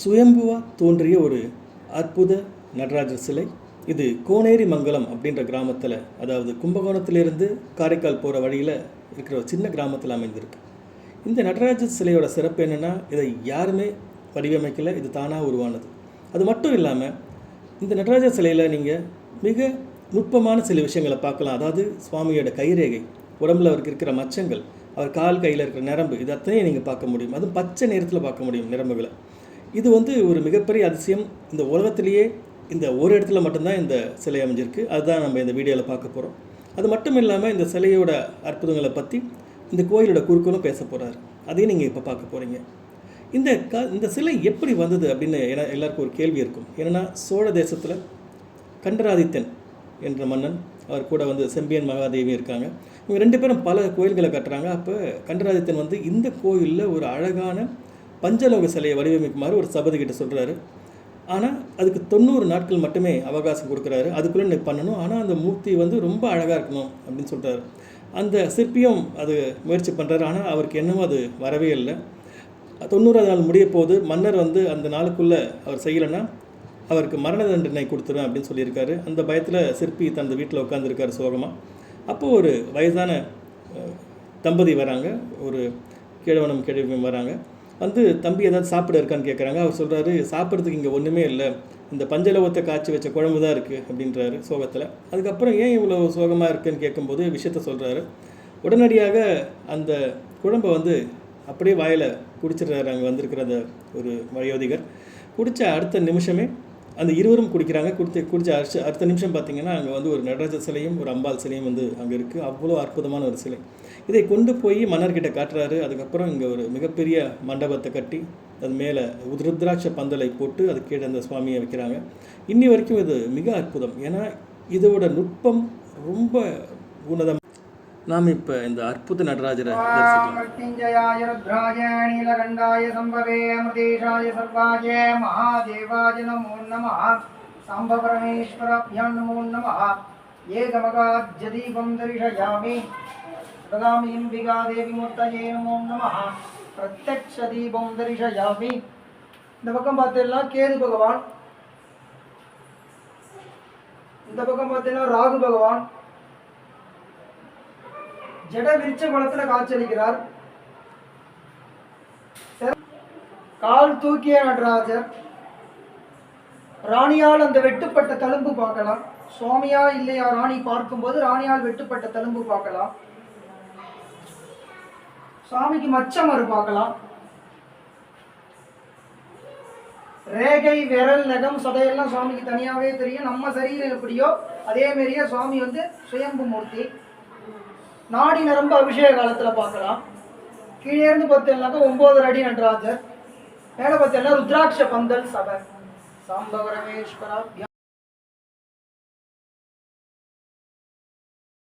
சுயம்புவா தோன்றிய ஒரு அற்புத நடராஜர் சிலை. இது கோனேரி மங்கலம் அப்படின்ற கிராமத்தில் அதாவது கும்பகோணத்திலிருந்து காரைக்கால் போகிற வழியில் இருக்கிற ஒரு சின்ன கிராமத்தில் அமைந்திருக்கு. இந்த நடராஜர் சிலையோட சிறப்பு என்னென்னா இதை யாருமே வடிவமைக்கலை இது தானாக உருவானது. அது மட்டும் இல்லாமல் இந்த நடராஜர் சிலையில் நீங்கள் மிக நுட்பமான சில விஷயங்களை பார்க்கலாம். அதாவது சுவாமியோட கைரேகை உடம்புல அவருக்கு இருக்கிற மச்சங்கள் அவர் கால் கையில் இருக்கிற நரம்பு இது அத்தனையும் நீங்கள் பார்க்க முடியும். அதுவும் பச்சை நேரத்தில் பார்க்க முடியும் நரம்புகளை. இது வந்து ஒரு மிகப்பெரிய அதிசயம். இந்த உலகத்திலேயே இந்த ஒரு இடத்துல மட்டும்தான் இந்த சிலை அமைஞ்சிருக்கு. அதுதான் நம்ம இந்த வீடியோவில் பார்க்க போகிறோம் அது மட்டும் இல்லாமல் இந்த சிலையோட அற்புதங்களை பற்றி இந்த கோயிலோட குறுக்களும் பேச போகிறாரு அதையும் நீங்கள் இப்போ பார்க்க போகிறீங்க இந்த க இந்த சிலை எப்படி வந்தது அப்படின்னு என எல்லாருக்கும் ஒரு கேள்வி இருக்கும். ஏன்னா சோழ தேசத்தில் கண்டராதித்தன் என்ற மன்னன் அவர் கூட வந்து செம்பியன் மகாதேவி இருக்காங்க. இவங்க ரெண்டு பேரும் பல கோயில்களை கட்டுறாங்க. அப்போ கண்டராதித்தன் வந்து இந்த கோயிலில் ஒரு அழகான பஞ்சலோக சிலையை வடிவமைக்குமாறு ஒரு சபதி கிட்ட சொல்கிறாரு ஆனால் அதுக்கு தொண்ணூறு நாட்கள் மட்டுமே அவகாசம் கொடுக்குறாரு. அதுக்குள்ளே நீ பண்ணணும். ஆனால் அந்த மூர்த்தி வந்து ரொம்ப அழகாக இருக்கணும் அப்படின்னு சொல்கிறாரு அந்த சிற்பியும் அது முயற்சி பண்ணுறாரு ஆனால் அவருக்கு என்னமோ அது வரவே இல்லை. தொண்ணூறாவது நாள் முடிய போது மன்னர் வந்து அந்த நாளுக்குள்ளே அவர் செய்யலைன்னா அவருக்கு மரண தண்டனை கொடுத்துருவேன் அப்படின்னு சொல்லியிருக்காரு. அந்த பயத்தில் சிற்பி தனது வீட்டில் உட்காந்துருக்காரு சோகமாக அப்போது ஒரு வயதான தம்பதி வராங்க. ஒரு கிழவனும் கிழவியும் வராங்க. வந்து தம்பி ஏதாவது சாப்பிட இருக்கான்னு கேட்குறாங்க அவர் சொல்கிறாரு சாப்பிட்றதுக்கு இங்கே ஒன்றுமே இல்லை. இந்த பஞ்சலவத்தை காய்ச்சி வச்ச குழம்பு தான் இருக்குது அப்படின்றாரு சோகத்தில். அதுக்கப்புறம் ஏன் இவ்வளோ சோகமாக இருக்குன்னு கேட்கும்போது விஷயத்த சொல்கிறாரு உடனடியாக அந்த குழம்பை வந்து அப்படியே வாயில் குடிச்சிடுறாரு. அங்கே வந்திருக்கிற அந்த ஒரு வயோதிகர். குடித்த அடுத்த நிமிஷமே அந்த இருவரும் குடிக்கிறாங்க. குடித்து குடிச்ச அடுத்த அடுத்த நிமிஷம் பார்த்தீங்கன்னா அங்கே வந்து ஒரு நடராஜர் சிலையும் ஒரு அம்பாள் சிலையும் வந்து அங்கே இருக்குது அவ்வளோ அற்புதமான ஒரு சிலை. இதை கொண்டு போய் மன்னர்கிட்ட காட்டுறாரு. அதுக்கப்புறம் இங்கே ஒரு மிகப்பெரிய மண்டபத்தை கட்டி அது மேலே ருத்ராட்ச பந்தலை போட்டு அது கீழே அந்த சுவாமியை வைக்கிறாங்க. இன்னி வரைக்கும் இது மிக அற்புதம். ஏன்னா இதோட நுட்பம் ரொம்ப உன்னதம். நாம் இப்போ இந்த அற்புத நடராஜரை தரிசிக்கலாம் मृत्युञ्जयाय रुद्राय नीलकण्ठाय सम्भवे अमृतेशाय सर्वाय महादेवाय नमो नमः साम्बपरमेश्वराभ्यां नमो नमः एकमगाद्यदीपं दर्शयामि ददामि देवीमूर्तये नमो நமः பிரத்யக்ஷ தீபம் தரிசயாமி இந்த பக்கம் பார்த்தீங்கன்னா கேது பகவான் இந்த பக்கம் பார்த்தீங்கன்னா ராகு பகவான் ஜட விரிச்ச குளத்துல காட்சியளிக்கிறார் கால் தூக்கிய நடராஜர் ராணியால் அந்த வெட்டுப்பட்ட தழும்பு பார்க்கலாம். சுவாமியா இல்லையா ராணி பார்க்கும்போது ராணியால் வெட்டுப்பட்ட தழும்பு பார்க்கலாம். சுவாமிக்கு மச்சமறு பார்க்கலாம். ரேகை விரல் நகம் சதையெல்லாம் சுவாமிக்கு தனியாவே தெரியும். நம்ம சரீரம் எப்படியோ அதே மாதிரியே சுவாமி வந்து சுயம்பு மூர்த்தி. நாடி நரம்பு அபிஷேக காலத்தில் பார்க்கலாம். கீழே இருந்து பார்த்தீங்கன்னாக்கா ஒன்பது அடி நடராஜர். மேலே பார்த்தீங்கன்னா ருத்ராட்ச பந்தல் சபை. சாம்பவரமேஸ்வரா